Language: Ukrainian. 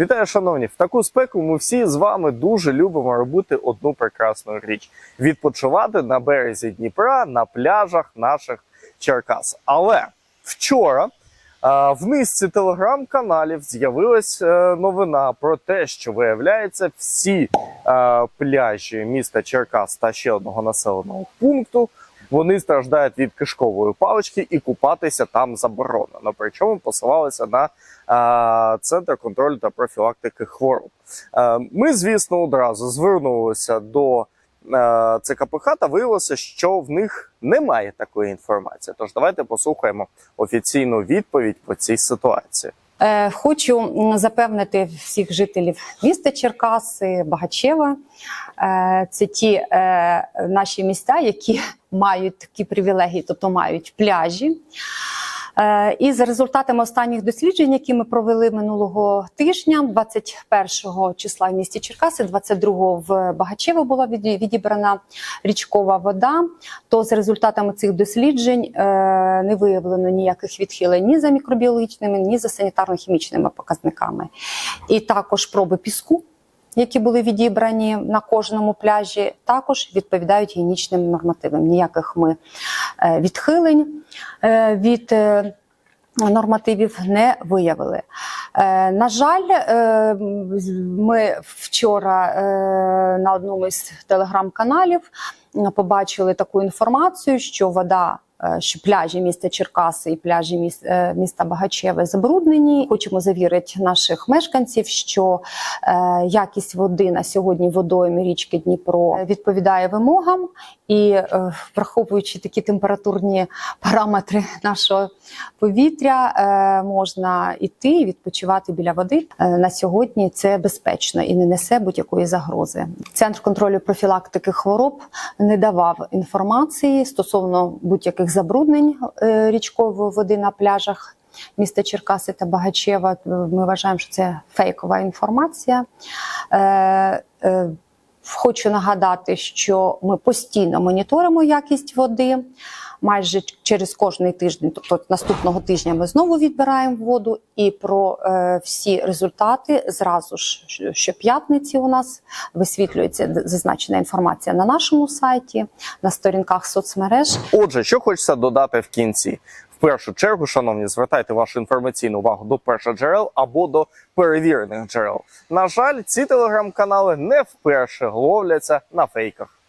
Вітаю, шановні! В таку спеку ми всі з вами дуже любимо робити одну прекрасну річ: відпочивати на березі Дніпра на пляжах наших Черкас. Але вчора в низці телеграм-каналів з'явилась е, новина про те, що виявляється, всі пляжі міста Черкас та ще одного населеного пункту. Вони страждають від кишкової палички і купатися там заборонено. Причому посилалися на е, центр контролю та профілактики хвороб. Е, ми, звісно, одразу звернулися до е, ЦКПХ та виявилося, що в них немає такої інформації. Тож давайте послухаємо офіційну відповідь по цій ситуації. Е, Хочу запевнити всіх жителів міста Черкаси, Багачева. Е, Це ті е, наші міста, які мають такі привілегії, тобто мають пляжі. Е, І за результатами останніх досліджень, які ми провели минулого тижня, 21 числа в місті Черкаси, 22 в Багачево була віді- відібрана річкова вода. То за результатами цих досліджень е, не виявлено ніяких відхилень ні за мікробіологічними, ні за санітарно-хімічними показниками. І також проби піску. Які були відібрані на кожному пляжі, також відповідають гігієнічним нормативам. Ніяких ми е, відхилень е, від е, нормативів не виявили. На жаль, ми вчора на одному із телеграм-каналів побачили таку інформацію, що вода. Е, Що пляжі міста Черкаси і пляжі е, міста Багачеве забруднені. Хочемо завірити наших мешканців, що е, якість води на сьогодні в водоймі річки Дніпро відповідає вимогам, і враховуючи такі температурні параметри нашого повітря, можна йти і відпочивати біля води. На сьогодні це безпечно і не несе будь-якої загрози. Центр контролю профілактики хвороб не давав інформації стосовно будь-яких забруднень е, річкової води на пляжах. Міста Черкаси та Багачева ми вважаємо, що це фейкова інформація. Е, е, Хочу нагадати, що ми постійно моніторимо якість води. Майже через кожний тиждень, тобто наступного тижня, ми знову відбираємо воду, і про е, всі результати зразу ж щоп'ятниці у нас висвітлюється зазначена інформація на нашому сайті, на сторінках соцмереж. Отже, що хочеться додати в кінці. В першу чергу, шановні, звертайте вашу інформаційну увагу до першоджерел або до перевірених джерел. На жаль, ці телеграм-канали не вперше ловляться на фейках.